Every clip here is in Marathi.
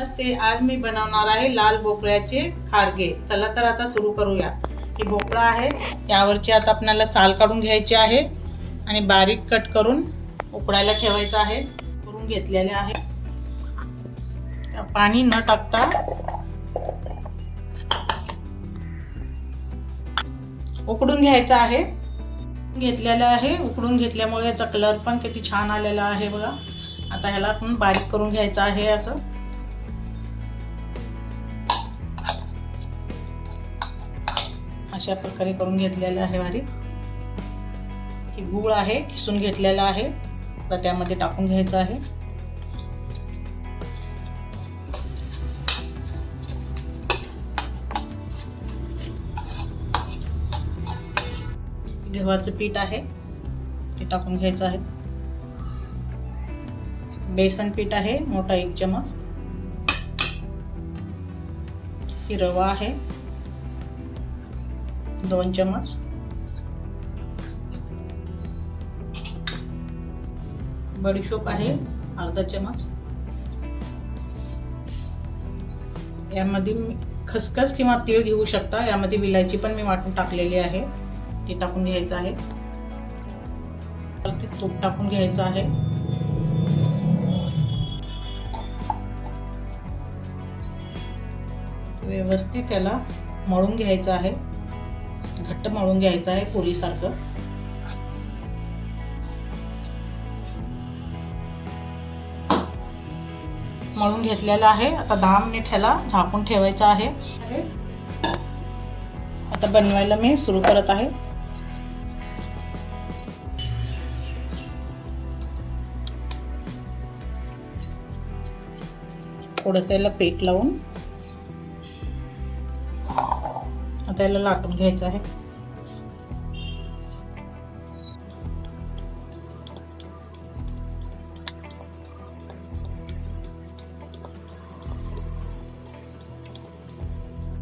नमस्ते आज मी बनवणार आहे लाल भोपळ्याचे खारगे चला तर आता सुरू करूया. हे भोपळा आहे यावरची आता आपल्याला साल काढून घ्यायची आहे आणि बारीक कट करून उकडायला ठेवायचं आहे करून घेतलेले आहे. पाणी न टाकता उकडून घ्यायचं आहे. घेतलेलं आहे उकडून घेतल्यामुळे याचा कलर पण किती छान आलेला आहे बघा. आता ह्याला आपण बारीक करून घ्यायचं आहे असं. अशा प्रकारे करून घेतलेलं आहे वारी. ही गूळ आहे किसून घेतलेला आहे. तर त्यामध्ये टाकून घ्यायचं आहे. गव्हाचं पीठ आहे ते टाकून घ्यायचं आहे. बेसन पीठ आहे मोठा एक चमच ही रवा आहे. दोन चमच बडीशोप आहे अर्धा चमच यामध्ये मी खसखस किंवा तीळ घेऊ शकता. यामध्ये विलायची पण मी वाटून टाकलेली आहे. ती टाकून घ्यायचं आहे. ते तूप टाकून घ्यायचं आहे. व्यवस्थित त्याला मळून घ्यायचं आहे. घट्ट मळून घ्यायचं आहे पुरीसारखं. मळून घेतलेलं आहे. आता दहा मिनिट ह्याला झाकून ठेवायचं आहे. आता बनवायला मी सुरू करत आहे. थोडंसं याला पेट लावून आता याला लाटून घ्यायचं आहे.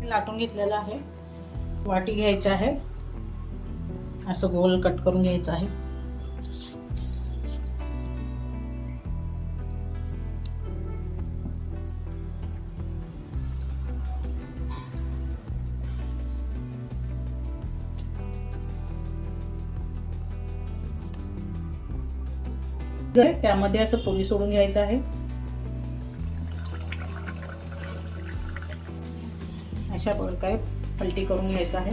लाटून घेतलेलं आहे. वाटी घ्यायची आहे. असं गोल कट करून घ्यायचं आहे. त्यामध्ये असं पोळी सोडून घ्यायचं आहे. अशा प्रकारे पलटी करून घ्यायचं आहे.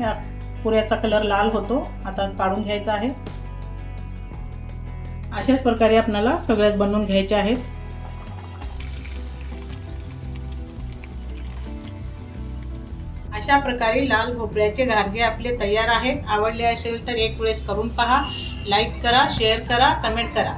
या पुऱ्याचा कलर लाल होतो आता काढून घ्यायचा आहे. अशाच प्रकारे आपल्याला सगळ्यात बनवून घ्यायचे आहेत. अशा प्रकारे लाल भोपळ्याचे घारगे आपले तयार आहेत. आवडले असेल तर एक वेळेस करून पहा. लाईक करा शेअर करा कमेंट करा.